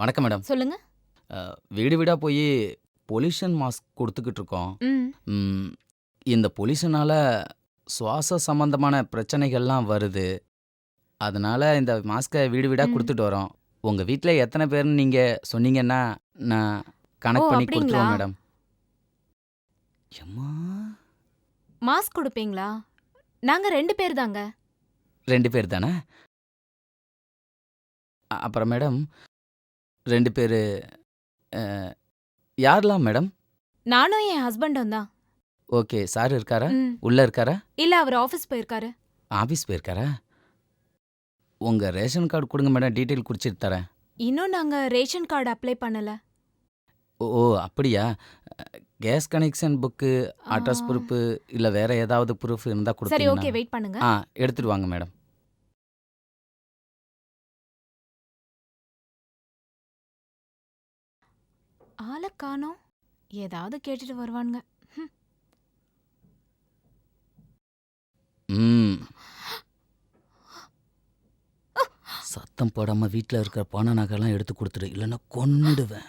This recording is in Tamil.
வணக்கம் மேடம். சொல்லுங்க. வீடு வீடாக போய் பொல்யூஷன் மாஸ்க் கொடுத்துக்கிட்டு இருக்கோம் இந்த பொல்யூஷனால் சுவாச சம்பந்தமான பிரச்சனைகள்லாம் வருது. அதனால இந்த மாஸ்கை வீடு வீடாக கொடுத்துட்டு வரோம். உங்கள் வீட்டில் எத்தனை பேர்னு நீங்கள் சொன்னீங்கன்னா நான் கனெக்ட் பண்ணி கொடுத்துருவோம் மேடம். எம்மா? மாஸ்க் கொடுப்பீங்களா? நாங்க ரெண்டு பேர் தாங்க. ரெண்டு பேர் தானே? அ- அப்புறம் மேடம் ரெண்டு பேர் யாரெல்லாம் மேடம்? நானும் என் ஹஸ்பண்டும் தான். ஓகே சார் இருக்காரா? ம். உள்ள இருக்காரா? இல்ல அவர் ஆபீஸ் போயிருக்காரு. ஆஃபீஸ் போயிருக்காரா? உங்கள் ரேஷன் கார்டு கொடுங்க மேடம் டீட்டெயில் குறிச்சிட்டு தரேன். இன்னும் நாங்க ரேஷன் கார்டு அப்ளை பண்ணல. ஓ ஓ, அப்படியா? Gas connection book address. Proof இல்லை வேற ஏதாவது ப்ரூஃப் இருந்தால் சரி ஓகே கொடுத்தீங்கன்னா வெயிட் பண்ணுங்க. ஆ எடுத்துட்டு வாங்க மேடம். ஆளை காணோம் ஏதாவது கேட்டுட்டு வருவானுங்க. ம். சத்தம் போடாமல் வீட்டில் இருக்கிற பண நகைலாம் எடுத்து கொடுத்துடு. இல்லைன்னா கொன்னுடுவேன்.